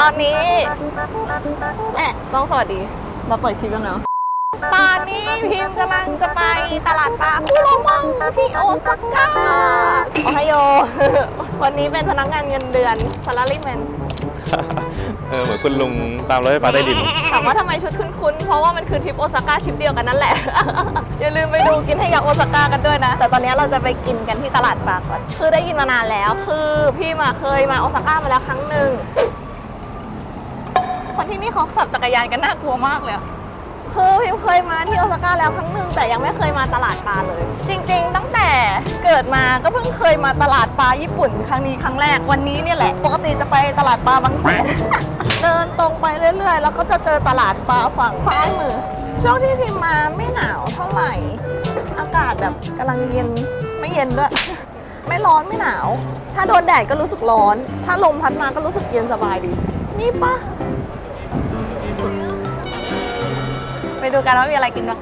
ตอนนี้แอะต้องสวัสดี เราเปิดคลิปยังไงวะตอนนี้พิมพ์กำลังจะไปตลาดปลาคุโรมองที่โอซาก้าโอไฮโอ วันนี้เป็นพนักงานเงินเดือน salaryman เออเหมือนคุณลุงตามรถไฟฟ้าใต้ดินถามว่าทำไมชุดคุ้นๆ เพราะว่ามันคือทริปโอซาก้าทริปเดียวกันนั่นแหละ อย่าลืมไปดูกินให้ยักษ์โอซาก้ากันด้วยนะ แต่ตอนนี้เราจะไปกินกันที่ตลาดปลาก่อน คือได้ยินมานานแล้ว คือพี่มาเคยมาโอซาก้ามาแล้วครั้งหนึ่งคนที่นี่ เขาขับจักรยานกันน่ากลัวมากเลยคือพิมเคยมาที่โอซาก้าแล้วครั้งหนึ่งแต่ยังไม่เคยมาตลาดปลาเลย จริง ๆ ตั้งแต่เกิดมาก็เพิ่งเคยมาตลาดปลาญี่ปุ่น ครั้งนี้ครั้งแรกวันนี้เนี่ยแหละ ปกติจะไปตลาดปลาบางแสนเดินตรงไปเรื่อย ๆ แล้วก็จะเจอตลาดปลาฝั่งซ้ายมือช่วงที่พิมมาไม่หนาวเท่าไหร่ อากาศแบบกำลังเย็นไม่เย็นด้วย ไม่ร้อนไม่หนาว ถ้าโดนแดดก็รู้สึกร้อน ถ้าลมพัดมาก็รู้สึกเย็นสบายดี นี่ปะ ไปดูกันว่ามีอะไรกินบ้าง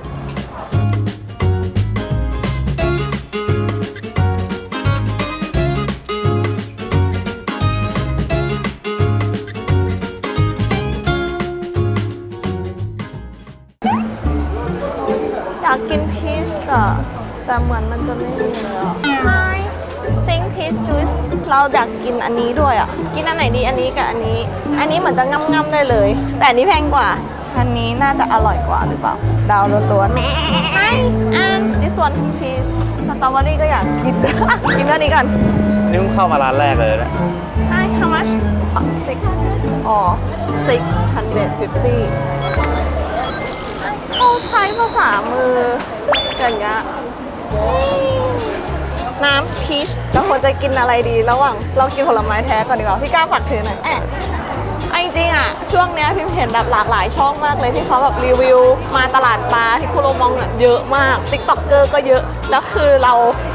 อยากกินพีชอะแต่เหมือนมันจะไม่มีเลยอะ Hi think peach juice เราอยากกินอันนี้ด้วยอะ กินอันไหนดีอันนี้กับอันนี้ อันนี้เหมือนจะง่ำๆได้เลย แต่อันนี้แพงกว่า อันนี้น่าจะอร่อยกว่าหรือเปล่า ดาวล้วนๆ Hi and this one peach สตรอเบอรี่ก็อยากกิน กินอันนี้ก่อน นี่เพิ่งเข้ามาร้านแรกเลยนะ Hi how much six อ๋อ six hundred fifty เขาใช้ภาษามืออย่างเงี้ย น้ำพีชเราควรจะกินอะไรดีระหว่างเรากินผลไม้แท้ก่อนดีกว่าพี่ก้าวฝากถือหน่อยไอ้จริงๆอะ ช่วงเนี้ยพิมเห็นแบบหลากหลายช่องมากเลยที่เขาแบบรีวิว มาตลาดปลาที่คุโรมองอะเยอะมากติ๊กต็อกเกอร์ก็เยอะ แล้วคือเรา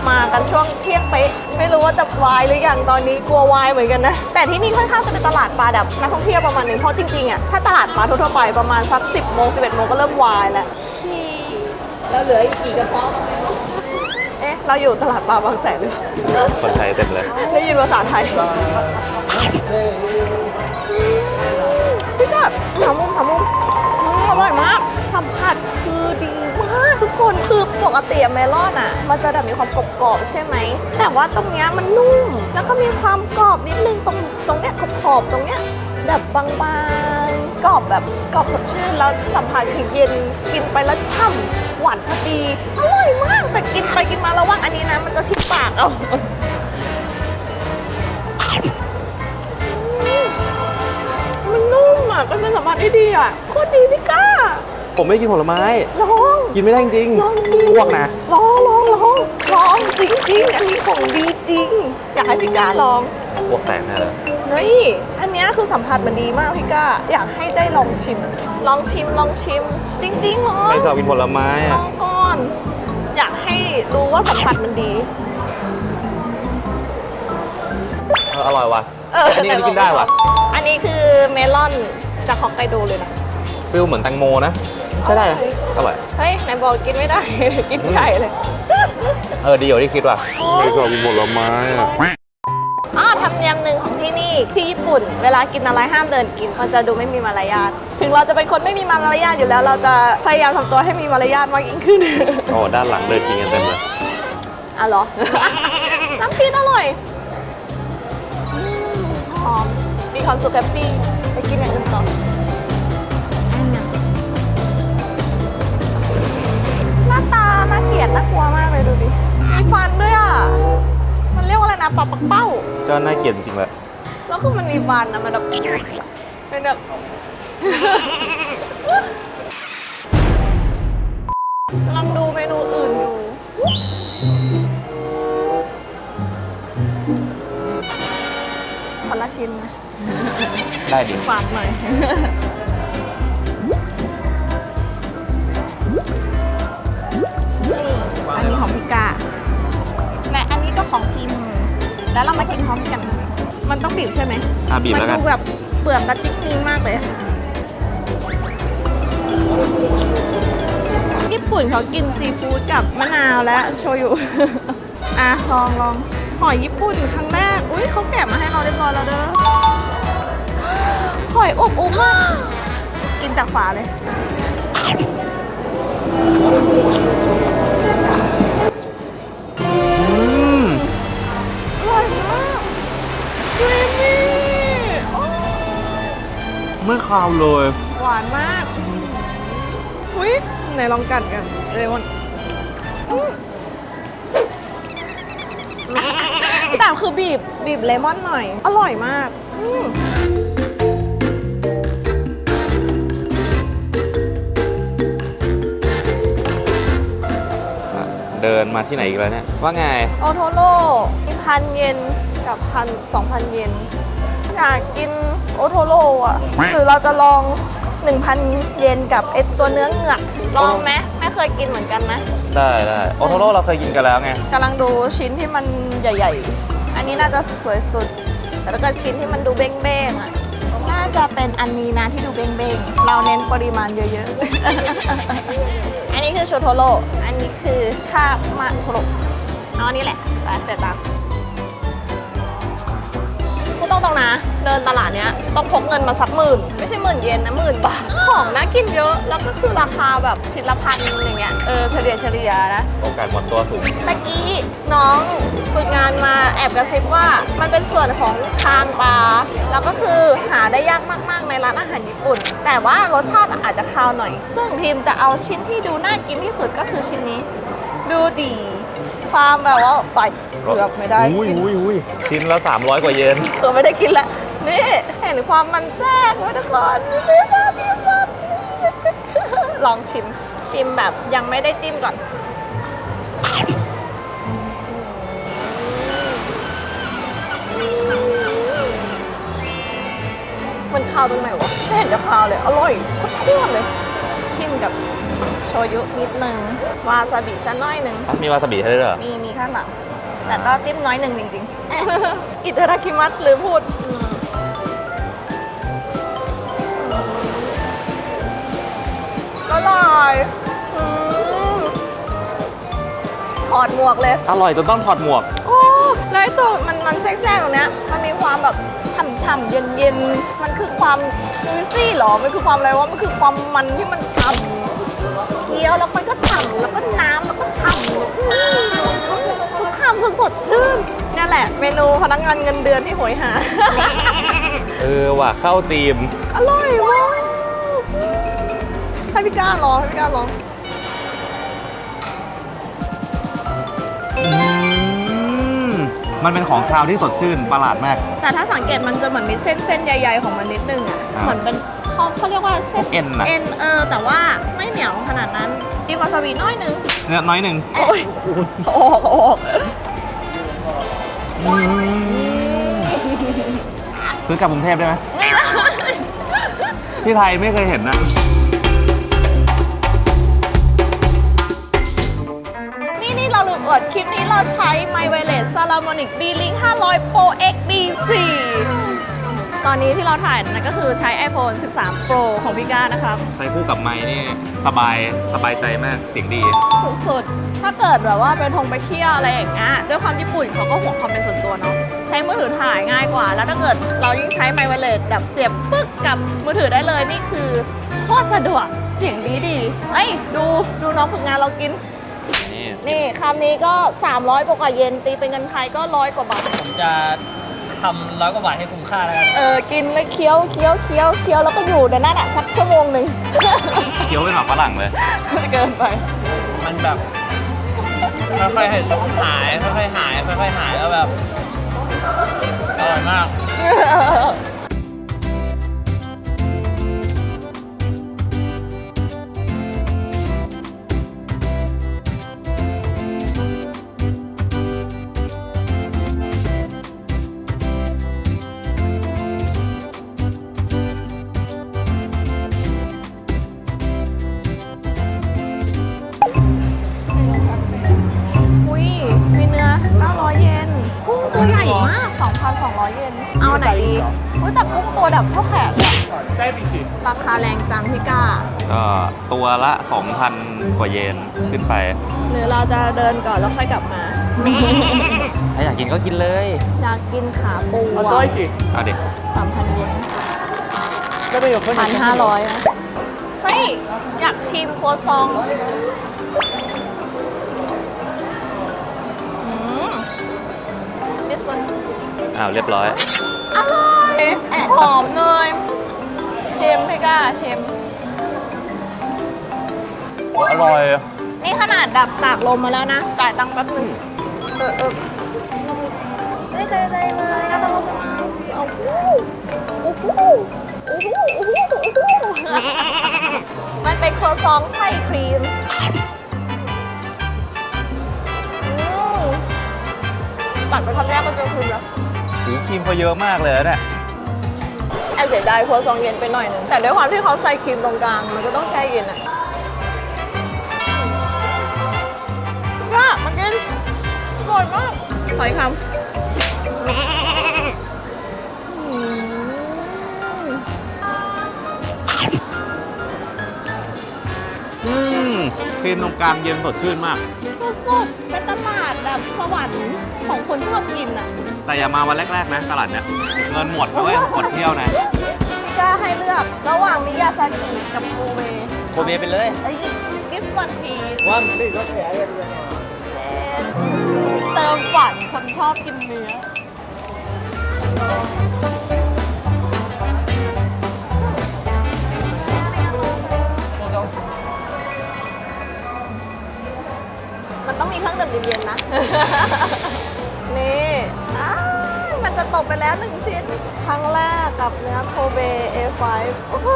มากันช่วงเที่ยงเป๊ะไม่รู้ว่าจะวายหรือยังตอนนี้กลัววายเหมือนกันนะ แต่ที่นี่ค่อนข้างจะเป็นตลาดปลาแบบนักท่องเที่ยวประมาณหนึงเพราะจริงๆอะถ้าตลาดปลาทั่วๆไปประมาณสัก10โมง11โมงก็เริ่มวายแล้ว แล้วเหลืออีกกี่กระเพาะ เอ๊ะเราอยู่ตลาดปลาบางแสนหรือเปล่าคนไทยเต็มเลย ได้ยินภาษาไทยพี่กัดถามมุมถามมุมอืมอร่อยมาก สัมผัสคือดีมากทุกคนคือปกติเมลอนอะ มันจะแบบมีความกรอบๆใช่ไหม แต่ว่าตรงเนี้ยมันนุ่ม แล้วก็มีความกรอบนิดนึงตรงตรงเนี้ยขอบๆตรงเนี้ยแบบบางๆกรอบแบบกรอบสดชื่นแล้วสัมผัสคือเย็นกินไปแล้วช่ำหวานพอดีอร่อยมากแต่ กินไปกินมาระหว่างอันนี้นะ มันจะทิ่มปากเอามันนุ่มอะมันเป็นสัมผัสที่ดีอะโคตรดีพี่ก้าผมไม่ได้กินผลไม้ ลองกินไม่ได้จริงลองกินอ้วกนะ ลองลองลองลองจริงจริงๆ อันนี้ของดีจริง อยากให้พี่ก้าลองอ้วกแตกแน่เลยเฮ้ยอันเนี้ยคือสัมผัสมันดีมากพี่ก้าอยากให้ได้ลองชิม ลองชิมลองชิม จริงๆเหรอไม่ชอบกินผลไม้ลอะองก่อน อยากให้รู้ว่าสัมผัสมันดี เอออร่อยว่ะเอออันนี้อันนี้กินได้ว่ะอันนี้คือเมลอนจากฮอกไกโดเลยนะ ฟิลเหมือนแตงโมนะ ใช่ได้นะอร่อย เฮ้ยไหนบอกกินไม่ได้ กินใหญ่เลย เออดีกว่าที่คิดว่ะ ไม่ชอบกินผลไม้อะ ปุ่น เวลากินอะไรห้ามเดินกิน มันจะดูไม่มีมารยาทถึงเราจะเป็นคนไม่มีมารยาทอยู่แล้ว เราจะพยายามทำตัวให้มีมารยาทมากยิ่งขึ้นโอ้ด้านหลังเดินกินกันเต็มเลยอะเหรอ น้ำพริกอร่อยอืมหอมมีความสุขแฮปปี้ไปกินอย่างอื่นต่อหน้าตาน่าเกลียดน่ากลัวมากเลยดูดิมีฟันด้วยอะ มันเรียกว่าอะไรนะปลาปักเป้า ก็น่าเกลียดจริงๆเลย แล้วคือมันมีฟันนะมันแบบเป็นแบบกำลังดูเมนูอื่นอยู่คนละชิ้นนะได้ดิฝากหน่อยนี่อันนี้ของพี่กาและอันนี้ก็ของพิมพ์แล้วเรามากินพร้อมกัน มันต้องบีบใช่ไหมอะบีบแล้วกัน มันดูแบบเปลือกกระจิกนิ้งมากเลยอะญี่ปุ่นเขากินซีฟู้ดกับมะนาวและโชยุ อะลองลองหอยญี่ปุ่นครั้งแรก อุ้ยเขาแกะมาให้เราเรียบร้อยแล้วเด้อ หอยอบอุ้มมากกินจากฝาเลย ไม่คาวเลย หวานมากอุ้ยไหนลองกัดกันเลมอนอืมแต่คือบีบบีบเลมอนหน่อย อร่อยมากอืมเดินมาที่ไหนอีกแล้วเนี่ย ว่าไง โอโทโร่มีพันเยนกับพันสองพันเยนอยากกิน โอโทโร่อะหรือเราจะลอง 1,000 เยนกับไอตัวเนื้อเหงือกลองไหมไม่เคยกินเหมือนกันนะได้ได้โอโทโร่เราเคยกินกันแล้วไงกำลังดูชิ้นที่มันใหญ่ ๆ อันนี้น่าจะสวยสุดแต่ถ้าเกิดชิ้นที่มันดูเบ้งๆอะน่าจะเป็นอันนี้นะที่ดูเบ้งๆ เราเน้นปริมาณเยอะๆ อันนี้คือโชโทโร่ อันนี้คือคามาโทโร่เอาอันนี้แหละไปเดี๋ยวตามพูด ตรงๆนะ เดินตลาดเนี้ยต้องพกเงินมาสักหมื่น ไม่ใช่หมื่นเยนนะหมื่นบาท ของน่ากินเยอะแล้วก็คือราคาแบบชิ้นละพันอย่างเงี้ยเออเฉลี่ยเฉลี่ยนะ โอกาสหมดตัวสูงเมื่อกี้น้องฝึกงานมาแอบกระซิบว่ามันเป็นส่วนของคางปลาแล้วก็คือหาได้ยากมากๆในร้านอาหารญี่ปุ่น แต่ว่ารสชาติอาจจะคาวหน่อย ซึ่งทีมจะเอาชิ้นที่ดูน่ากินที่สุดก็คือชิ้นนี้ ดูดี ความแบบว่าต่อยเกือบไม่ได้อุ้ยกินอุ้ยอุ้ยชิ้นละ300 กว่าเยนเกือบไม่ได้กินแล้วนี่เห็นความมันแทรกไว้ทุกคนนี่ค่ะนี่ค่ะลองชิมชิมแบบยังไม่ได้จิ้มก่อนมันคาวตรงไหนวะไม่เห็นจะคาวเลย อร่อยโคตรๆเลย ชิมกับ โชยุนิดนึงวาซาบิสักหน้อยหนึ่งมีวาซาบิให้ด้วยเหรอมีมีข้างหลังแต่ก็จิ้มน้อยหนึ่งจริงๆ อิตาราคิมัสหรือพูดอืมอร่อยอืมถอดหมวกเลย อร่อยจนต้องถอดหมวก โอ้แล้วไอ้ตัวมันมันแทรกๆตรงเนี้ย มันมีความแบบฉ่ำๆเย็นๆ มันคือความจูซี่หรอ มันคือความอะไรวะ มันคือความมันที่มันฉ่ำเคี้ยวแล้วมันก็ฉ่ำแล้วก็น้ำแล้วก็ฉ่ำอืมทุกคำคือสดชื่นนี่นแหละ เมนูพนักงานเงินเดือนที่โหยหา เออว่ะเข้าตีม อร่อยมากให้พี่ก้าลองให้พี่ก้าลองอืมมันเป็นของคาวที่สดชื่นประหลาดมาก แต่ถ้าสังเกตมันจะเหมือนมีเส้นเส้นๆใหญ่ ๆ ของมันนิดนึงอะ อ่า เหมือนเป็น เขาเขาเรียกว่าเส้นเอ็นน่ะเอ็นเออแต่ว่าไม่เหนียวขนาดนั้นจิ้มวาซาบิน้อยนึงเนี่ยน้อยหนึ่งโอ้ยออกออกอืมซื้อกลับกรุงเทพได้ไหมไม่ได้ที่ไทยไม่เคยเห็นนะนี่นี่เราลืมอวดคลิปนี้เราใช้ My Wireless Salamonic B-Link 500 Pro X B4 ตอนนี้ที่เราถ่ายนั่นก็คือใช้ iPhone 13 Pro ของพี่ก้านะครับ ใช้คู่กับไม้นี่สบายสบายใจมากเสียงดี สุดๆ ถ้าเกิดแบบว่าไปทงไปเที่ยวอะไรอย่างเงี้ยด้วยความญี่ปุ่นเขาก็ห่วงความเป็นส่วนตัวเนาะใช้มือถือถ่ายง่ายกว่า แล้วถ้าเกิดเรายิ่งใช้ไม w ว r เลสแบบเสียบปึ๊กกับมือถือได้เลยนี่คือโคตรสะดวกเสียงดีดีๆเอ้ยดูดูน้องฝึกงานเรากิน นี่นี่คำนี้ก็ 300กว่าเยนตีเป็นเงินไทยก็ร้อยกว่าบาท ผมจะ ทำร้อยกว่าบาทให้คุ้มค่าแล้วกันเออกินแล้วเคี้ยวเคี้ยวเคี้ยวเคี้ยวแล้วก็อยู่ในนั้นอะสักชั่วโมงหนึ่ง เคี้ยวเป็นหมากฝรั่งเลย เกินไปมันแบบค่อยๆหายค่อยๆหายค่อยๆหายแล้วแบบอร่อยมาก ว่าเยนขึ้นไป หรือเราจะเดินก่อนแล้วค่อยกลับมา ถ้าอยากกินก็กินเลยอยากกินขาปูเอาอะจ้อยจิเอาดิสามพันเยนได้ประโยชน์พันห้าร้อยนะเฮ้ย อยากชิมครัวซองอืม this one อ้าวเรียบร้อย อร่อยหอมเลยชิมพี่ก้าชิม อร่อย นี่ขนาดดับตากลมมาแล้วนะ จ่ายตังค์แป๊บหนึงเออเออไม่ใจใจเลยอะต้องมาโอ้โหโอ้โหโอ้โหโอ้โหโอ้โหมันเป็นครัวซองไส้ครีมอืมตัดไปคำแรกก็เจอครีมแล้ว สีครีมเขาเยอะมากเลยนะเนี่ยแอบเสียดายครัวซองเย็นไปหน่อยนึงแต่ด้วยความที่เขาใส่ครีมตรงกลาง มันก็ต้องแช่เย็นอะ ออีกคำอืมอืมครีมตรงกลางเย็นสดชื่นมาก สุดๆเป็นตลาดแบบสวรรค์ของคนชอบกินอะ แต่อย่ามาวันแรกๆนะตลาดเนี้ยเงินหมดด้วยหมดเที่ยวนะพี่ก้าให้เลือกระหว่างมิยาซากิกับโกเบโคเบไปเลย ไอ้ this one please ว่ามันนี่ก็แข็งเลย เติมฝันคนชอบกินเนื้อมันต้องมีเครื่องดื่มเย็นๆนะ นี่อ้าวมันจะตกไปแล้วหนึ่งชิ้น ครั้งแรกกับเนื้อโคเบ A5 โอ้โห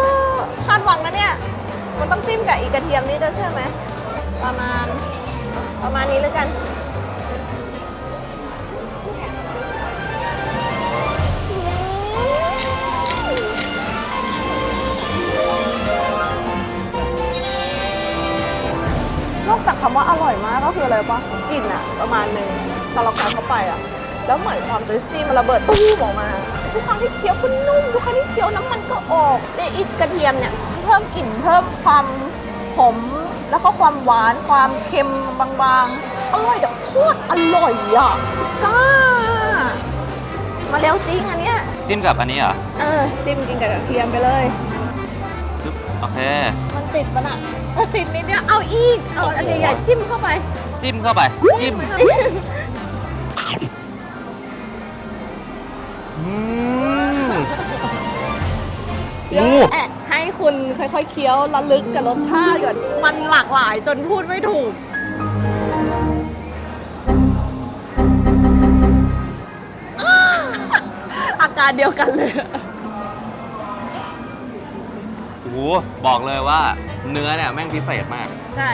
คาดหวังนะเนี่ย มันต้องจิ้มกับอีกกระเทียมนี่ด้วยใช่ไหม ประมาณ ประมาณนี้แล้วกัน นอกจากคำว่าอร่อยมากก็คืออะไรปะกลิ่นอะประมาณหนึ่งพอเรากัดเข้าไปอะแล้วเหมือนความจุยซี่มันระเบิดตู้มออกมาทุกครั้งที่เคี้ยวก็นุ่มทุกครั้งที่เคี้ยวน้ำมันก็ออกไอ้อีกกระเทียมเนี่ยเพิ่มกลิ่นเพิ่มความหอมแล้วก็ความหวานความเค็มบางๆอร่อยแบบโคตรอร่อยอะกล้ามาเร็วจริงอันเนี้ยจิ้มกับอันนี้เหรอเออจิ้มกินกับกระเทียมไปเลยปึ๊บโอเค มันติดปะน่ะเออ ติดนิดเดียวเอาอีกเอาอันใหญ่ๆจิ้มเข้าไป จิ้มเข้าไป จิ้มอืมโอ้ให้คุณค่อยๆเคี้ยวระลึกกับรสชาติก่อนมันหลากหลายจนพูดไม่ถูก อาการเดียวกันเลยโห บอกเลยว่าเนื้อเนี่ยแม่งพิเศษมาก ใช่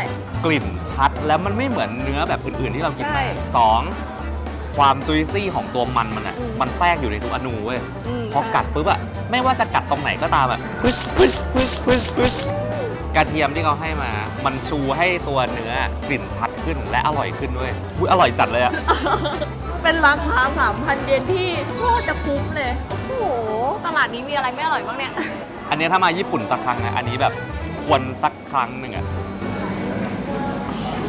กลิ่นชัดแล้วมันไม่เหมือนเนื้อแบบอื่นๆที่เรากินใช่มาสองความจุยซี่ของตัวมันมันอะอืมมันแทรกอยู่ในทุกอนูเว้ยมพอกัดปุ๊บอะไม่ว่าจะกัดตรงไหนก็ตามอะพึชพึชพึชพึชพึชกระเทียมที่เขาให้มา มันชูให้ตัวเนื้อกลิ่นชัดขึ้นและอร่อยขึ้นด้วยอุ๊ยอร่อยจัดเลยอะเป็นราคา 3,000 เยนที่โคตรจะคุ้มเลย โอ้โห ตลาดนี้มีอะไรไม่อร่อยบ้างเนี่ย อันนี้ถ้ามาญี่ปุ่นสักครั้งนะ อันนี้แบบควรสักครั้งหนึ่งอะ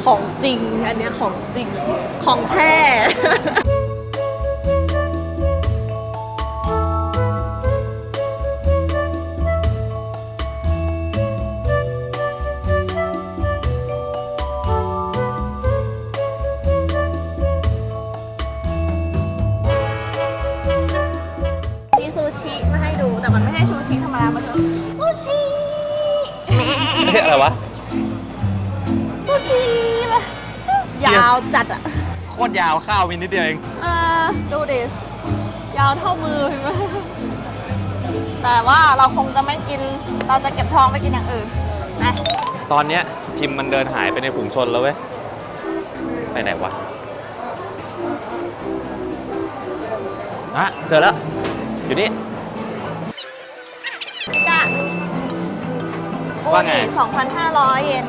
ของจริง อันเนี้ยของจริง ของแท้าวข้าวมีนิดเดียวเอง เออดูดิ ยาวเท่ามือเห็นไหมแต่ว่าเราคงจะไม่กิน เราจะเก็บทองไปกินอย่างอื่นนะตอนเนี้ยพิมพ์มันเดินหายไปในฝูงชนแล้วเว้ย ไปไหนวะอะเจอแล้ว อยู่นี่จ้ะว่าไง2,500 เยน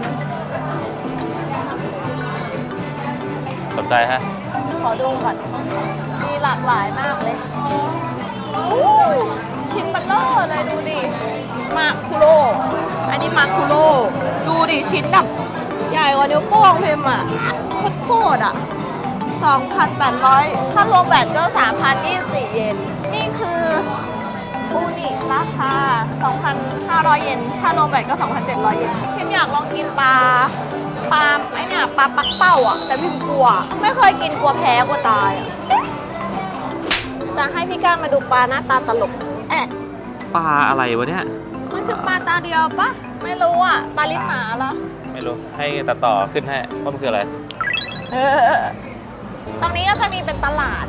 สนใจฮะข อดูก่อน มีหลากหลายมากเลยอู้ชิ้นเบัลเลอร์เลยดูดิมาคุโรอันนี้มาคุโรดูดิชิ้นแบบใหญ่กว่านิ้วโป้งพิมอะโคตรๆอะ 2,800 ถ้ารวมแบตก็ 3,024 เยน นี่คือปูนิราคา 2,500 เยน ถ้ารวมแบตก็ 2,700 เยนพิมอยากลองกินปลา ปลาไอ้เนี่ยปลาปักเป้าอะ แต่พิมกลัว ไม่เคยกินกลัวแพ้กลัวตายอะจะให้พี่ก้ามาดูปลาหน้าตาตลกแอะปลาอะไรวะเนี่ย มันคือปลาตาเดียวปะไม่รู้อะปลาลิ้นหมาเหรอไม่รู้ ให้ตัดต่อขึ้นให้ว่ามันคืออะไร เออตรงนี้ก็จะมีเป็นตลาด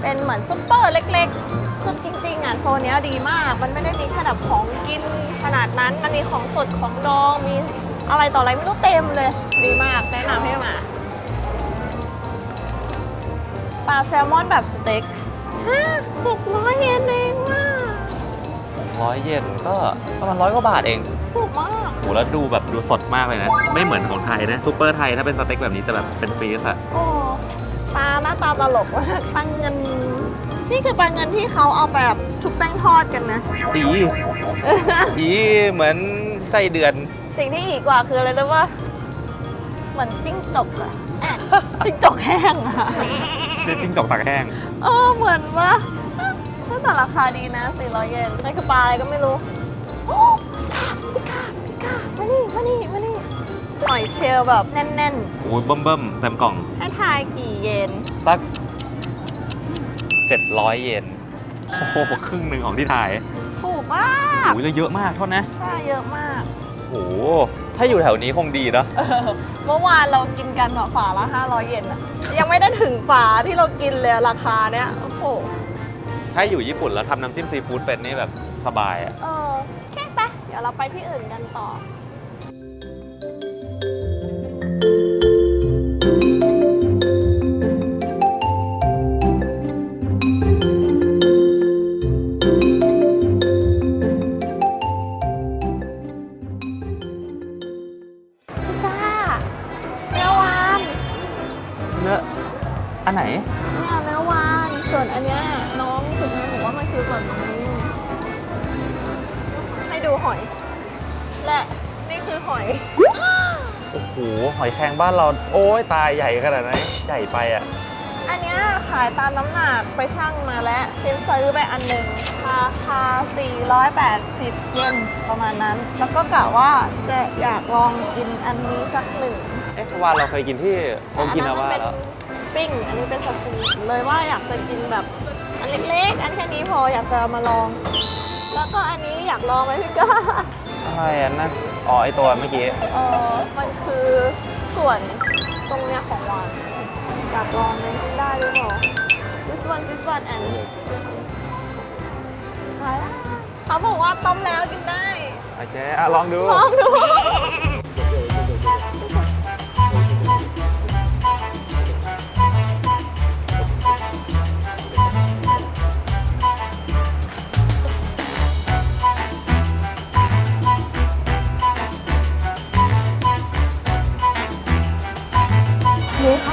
เป็นเหมือนซุปเปอร์เล็กๆคือจริงๆอะโซนเนี้ยดีมาก มันไม่ได้มีแค่แบบของกินขนาดนั้น มันมีของสดของดอง มี อะไรต่ออะไรไม่รู้เต็มเลย ดีมากแนะนำให้มาปลาแซลมอนแบบสเต็กห้าหกร้อยเยนเองว่ะร้อยเยนก็ประมาณร้อยกว่าบาทเองถูกมากโหแล้วดูแบบดูสดมากเลยนะ ไม่เหมือนของไทยนะซูเปอร์ไทยถ้าเป็นสเต็กแบบนี้จะแบบเป็นฟรีสอะโอ้ปลาหน้าตาตลกมากปลาเงิน นี่คือปลาเงินที่เขาเอาไปแบบชุบแป้งทอดกันนะดีดีเหมือนไส้เดือน สิ่งที่อีกกว่าคืออะไรรู้ป่ะเหมือนจิ้งจกอะ จิ้งจกแห้งอะคือจิ้งจกตากแห้ง เออเหมือนว่าแต่ราคาดีนะ400เยนนั่นคือปลาอะไรก็ไม่รู้โอ้พิกาพิกามานี่มานี่มานี่หอยเชลล์แบบแน่นโอ้ยเบิ่มเบิ่มๆเต็มกล่อง ๆให้ทายกี่เยน สักเจ็ดร้อยเยน โอ้โห ครึ่งหนึ่งของที่ไทยถูกมาก โอ้ยแล้วเยอะมากโทษนะ ใช่เยอะมาก โอ้โห ถ้าอยู่แถวนี้คงดีเนาะเออเมื่อวานเรากินกันแบบฝาละ 500 เยนอะยังไม่ได้ถึงฝาที่เรากินเลยราคาเนี้ยโอ้โหถ้าอยู่ญี่ปุ่นแล้วทำน้ำจิ้มซีฟู้ดเป็นนี่แบบสบายอะ เออแค่ปะเดี๋ยวเราไปที่อื่นกันต่อ โอ้ยตายใหญ่ขนาดไหนใหญ่ไปอะอันเนี้ยขายตามน้ำหนักไปชั่งมาแล้วเซนซื้อไปอันหนึ่งราคา 480 เยนประมาณนั้น แล้วก็กะว่าจะอยากลองกินอันนี้สักหนึ่งเอ๊ะวานเราเคยกินที่โอกินาว่าอันนั้นมันเป็นแล้วปิ้ง อันนี้เป็นซาซิมิเลยว่าอยากจะกินแบบอันเล็กๆ อันแค่นี้พออยากจะมาลอง แล้วก็อันนี้อยากลองไหมพี่ก้าอะไรอันนั้นอ๋อไอตัวเมื่อกี้เออมันคือส่วน ตรงเนี้ยของวานอยากลองไหมได้หรือเปล่า this one this one and this one มาแล้วเขาบอกว่าต้มแล้วกินได้ โอเคอะลองดู ลองดู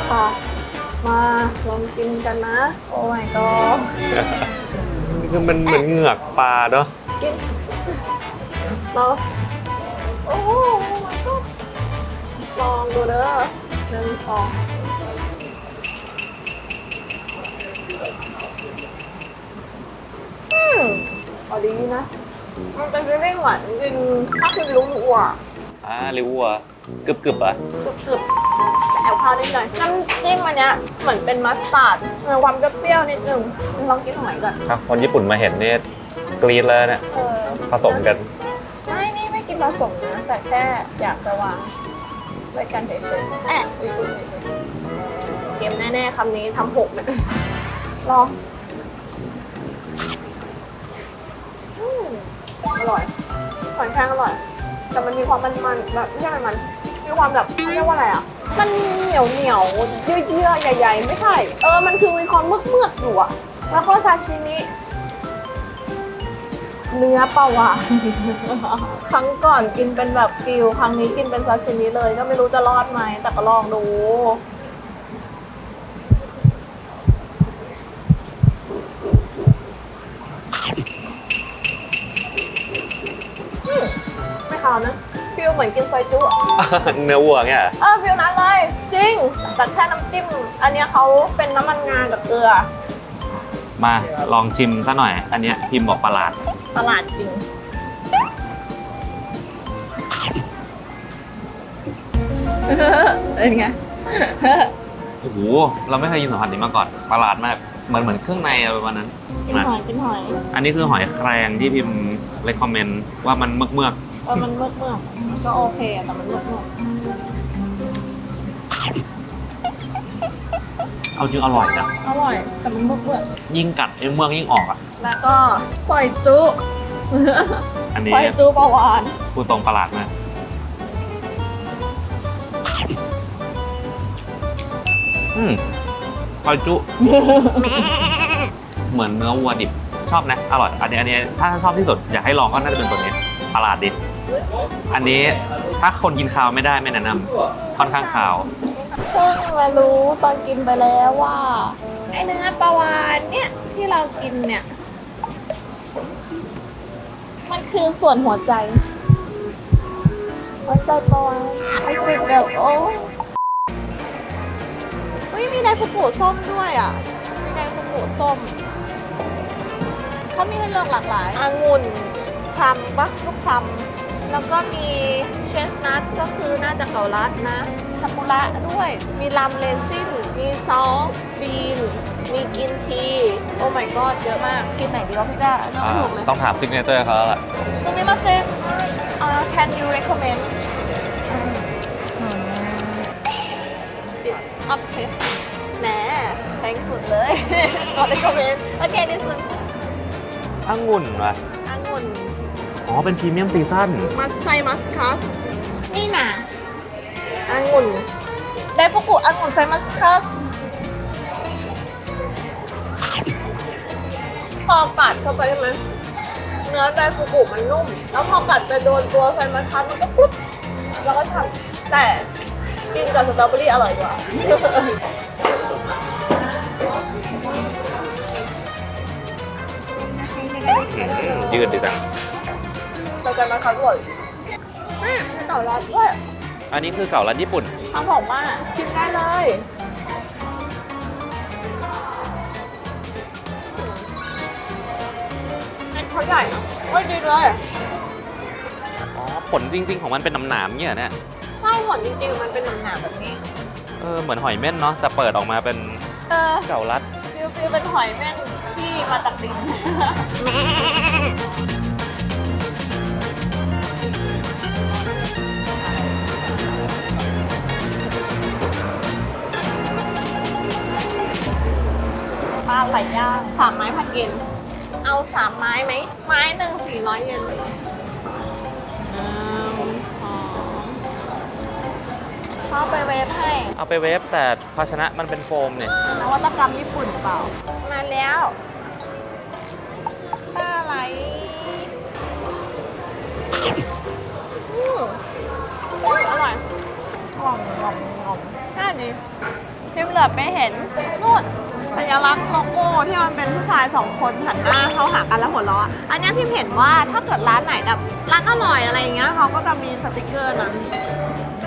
ค่ะ มาลองกินกันนะ โอ้ my god คือมันเหมือนเหงือกปลาเนาะกินเราโอ้โหมันก็ลองดูเด้อหนึ่งสองอืมพอดีนะ มันเป็นเรื่องหวานจริงถ้าคือลุงอัวอ่าริวัว กรึบกรึบๆอะกรึบๆแต่แอบข้าวนิดหน่อยน้ำจิ้มอันเนี้ยเหมือนเป็นมัสตาร์ดมีความเปรี้ยวๆนิดนึงลองกินหอยก่อนครับคนญี่ปุ่นมาเห็นนี่กรีดเลยเนี่ยเออผสมกัน ไม่นี่ไม่กินผสมนะ แต่แค่อยากจะวางด้วยกันเฉยๆแอะอุ๊ยอุ๊ยอุ๊ยอุ๊ยเค็มแน่ๆคำนี้ทำหกเลยลองอืมอร่อยหอยแครงอร่อย แต่มันมีความมันๆแบบไม่ใช่มันๆ มีความแบบเรียกว่าอะไรอะ มันเหนียวเหนียวเยื่อๆใหญ่ ๆ ไม่ใช่ เออ มันคือมีความเมือกๆอยู่อะแล้วก็ซาชิมิเนื้อเปลาวะ ครั้งก่อนกินเป็นแบบฟิลครั้งนี้กินเป็นซาชิมิเลย ก็ไม่รู้จะรอดไหม แต่ก็ลองดู เนื้อวัวเนี่ยเหรอเออฟิลนั้นเลย จริง แต่แค่น้ำจิ้ม อันเนี้ยเขาเป็นน้ำมันงากับเกลือมาลองชิมซะหน่อย อันเนี้ยพิมพ์บอกประหลาดตลาดจริง เป็นไง โอ้โหเราไม่เคยกินสัมผัสนี้มาก่อนประหลาดมากมันเหมือนเครื่องในอะไรประมาณนั้น กินมาหอยกินหอย อันนี้คือหอยแครงที่พิมพ์เลยคอมเมนต์ว่ามันเมือกเมือก เออมันเมือกเมือกมันก็โอเคอะแต่มันเมือกเมือกๆเอาจริงอร่อยนะ อร่อย แต่มันเมือกเมือกยิ่งกัดไอ้เมือกยิ่งออกอะ แล้วก็ซอยจุอันนี้ซอยจุปลาวานพูดตรงประหลาดมากอืมซอยจุ เหมือนเนื้อวัวดิบชอบนะ อร่อย อันนี้อันนี้ถ้าชอบที่สุดอยากให้ลองก็น่าจะเป็นตัวนี้ประหลาดดิ อันนี้ถ้าคนกินคาวไม่ได้ไม่แนะนำค่อนข้างคาว เพิ่งมารู้ตอนกินไปแล้วว่าไอเนื้อปลาวานเนี่ยที่เรากินเนี่ย มันคือส่วนหัวใจ หัวใจปลาวานรู้สึกแบบโอ้เฮ้ยมีไดฟุกุส้มด้วยอะ มีไดฟุกุส้ม เขามีให้เลือกหลากหลายองุ่นพลัมปะลูกพลัม แล้วก็มีเชสนัทก็คือน่าจะเกาลัดนะมีซากุระด้วย มีลัมเลซินมีซอสบีน มีกินที โอ้ my god เยอะมาก กินไหนดีวะพี่ด้าเลือกอ่าไม่ถูกเลยต้องถามซิกเนเจอร์เขาแล้วล่ะซูมิมาเซน uh, can you recommend okay แหนแพงสุดเลยก็ recommend okay this one องุ่นวะองุ่น อ๋อ เป็นพรีเมียมซีซั่นมัสไซมัสคัสนี่นะองุ่นไดฟุกุองุ่นไซมัสคัสพอกัดเข้าไปใช่ไหมเนื้อไดฟุกุมันนุ่ม แล้วพอกัดไปโดนตัวไซมัสคัสมันก็ปุ๊บแล้วก็ฉ่ำแต่กินกับสตรอเบอรี่อร่อยกว่ายืดดีจัง แต่ไซมัสคัสอร่อยอืมเก่ารัดด้วยอันนี้คือเก่าร้านญี่ปุ่นเขาบอกว่ากินได้เลยเม็ดเขาใหญ่นะโอ้ยดีเลย อ๋อ ผลจริง ๆ ของมันเป็นหนามๆเนี่ยเนี่ย ใช่ผลจริงๆ มันเป็นหนาๆแบบนี้ เออ เหมือนหอยเม่นเนาะ แต่เปิดออกมาเป็นเออ เก่ารัด ฟิวฟิวเป็นหอยแม่นที่มาจากดิน ไหลย่างสามไม้พันเยนเอาสามไม้ไหม ไม้หนึ่งสี่ร้อยเยนหนึ่งสองเข้าไปเวฟให้เอาไปเวฟแต่ภาชนะมันเป็นโฟมเนี่ยนวัตกรรมญี่ปุ่นเปล่า มาแล้วปลาไหลอืมอร่อยงอมงอมงอมใช่ดิพิมพ์เหลือบไปเห็นนู่น สัญลักษณ์โลโก้ที่มันเป็นผู้ชายสองคนหันหน้าเข้าหากันแล้วหัวเราะอันเนี้ยพิมพ์เห็นว่าถ้าเกิดร้านไหนแบบร้านอร่อยอะไรอย่างเงี้ยเขาก็จะมีสติกเกอร์นะ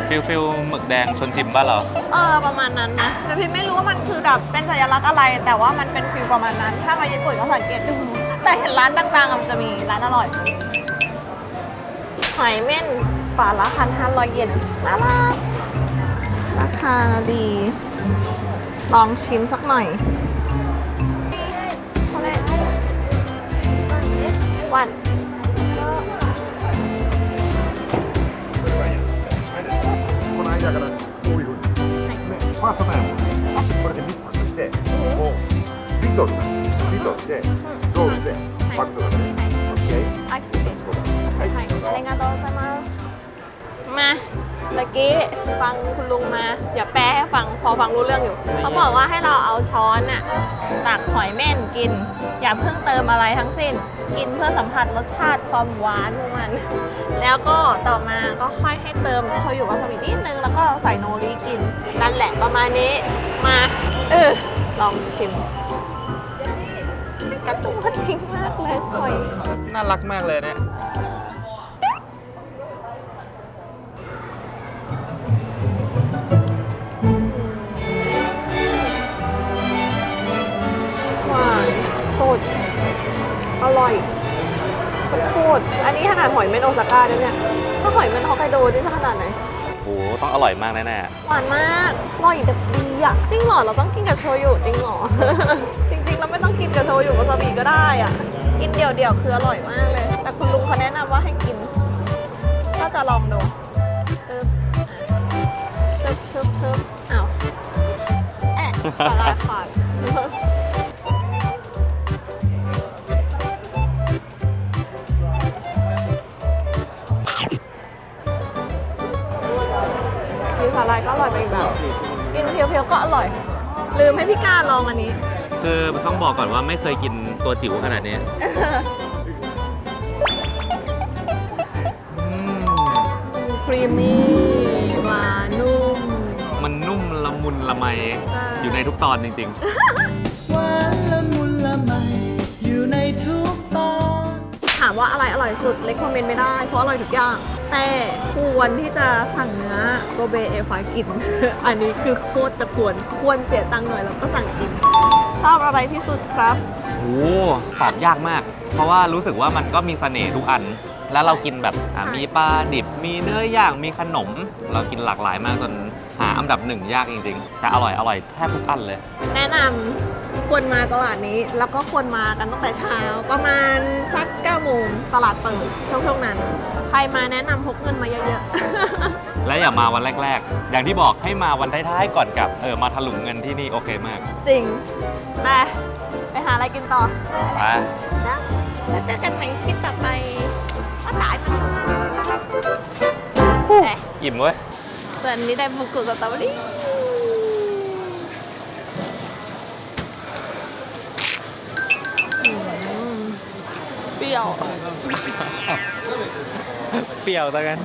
ฟิลฟิลหมึกแดงชนชิมบ้านเราเออประมาณนั้นนะแต่พิมไม่รู้ว่ามันคือแบบเป็นสัญลักษณ์อะไร แต่ว่ามันเป็นฟิลประมาณนั้น ถ้ามาญี่ปุ่นก็สังเกตดู แต่เห็นร้านดังๆอะมันจะมีร้านอร่อยหอยเม่นฝาละพันห้าร้อยเยนน่ารักราคาดี ลองชิมสักหน่อยวันだからこういうふうに、ね、ファーストタイムこれでミックスして、もうリトルなリトルでロールでパックだね OK はい、はい、ありがとうございますまあ เมื่อกี้ฟังคุณลุงมาอย่าแปลให้ฟังพอฟังรู้เรื่องอยู่ เขาบอกว่าให้เราเอาช้อนอะตักหอยเม่นกิน อย่าเพิ่งเติมอะไรทั้งสิ้น กินเพื่อสัมผัสรสชาติความหวานของมัน แล้วก็ต่อมาก็ค่อยให้เติมโชยุวาซาบินิดนึงแล้วก็ใส่โนริกินนั่นแหละประมาณนี้มาเออลองชิมกระตุ้งกระชิงมากเลยหอยน่ารักมากเลยเนี่ย ร่อยโคตรอันนี้ขนาดหอยเม่นโอซาก้าเนี่ย ถ้าหอยเม่นฮอกไกโดนี่จะขนาดไหน โอ้โหต้องอร่อยมากแน่หวานมากอร่อยแต่ดีอะจริงหรอ เราต้องกินกับโชยุจริงหรอ จริง ๆ เราไม่ต้องกินกับโชยุวาซาบีก็ได้อะกินเดี่ยวๆคืออร่อยมากเลย แต่คุณลุงเขาแนะนำว่าให้กิน ก็จะลองดูเออเชิบเชิบเชิบอ้าว เอะปลาลาขาด มให้พี่การลองอันนี้ๆคือต้องบอกก่อนว่าไม่เคยกินตัวจิ๋วขนาดนี้อืมครีมมี่หวานนุ่ม มันนุ่มละมุนละไมใช่อยู่ในทุกตอนจริงหวานละมุนละไมอยู่ในทุกตอน ถามว่าอะไรอร่อยสุดเล็กคอมเมนต์ไม่ได้ เพราะอร่อยทุกอย่าง แต่ควรที่จะสั่งเนื้อโกเบเอฟายกิน อันนี้คือโคตรจะควรควรเสียตังค์หน่อยแล้วก็สั่งกิน ชอบอะไรที่สุดครับๆโอ้ตอบยากมาก เพราะว่ารู้สึกว่ามันก็มีเสน่ห์ทุกอัน แล้วเรากินแบบอะใช่มีปลาดิบ มีเนื้อย่างมีขนม เรากินหลากหลายมากจนหาอันดับหนึ่งยากจริงๆ แต่อร่อยอร่อยแทบทุกอันเลย แนะนำ ควรมาตลาดนี้ แล้วก็ควรมากันตั้งแต่เช้า ประมาณสัก9โมงตลาดเปิดช่วงๆนั้น ใครมาแนะนำพกเงินมาเยอะๆและอย่ามาวันแรก ๆ อย่างที่บอกให้มาวันท้ายๆก่อนกลับ เออ มาถลุงเงินที่นี่โอเคมากจริงไปไปหาอะไรกินต่อไป นะแล้วเจอกันใหม่คลิปต่อไปมาตายมาชมเอ๊ะอิ่มเว้ย ส่วนนี้ได้มงกุฎสตรอเบอรี่ เปรี้ยว เปรี้ยวตะกัน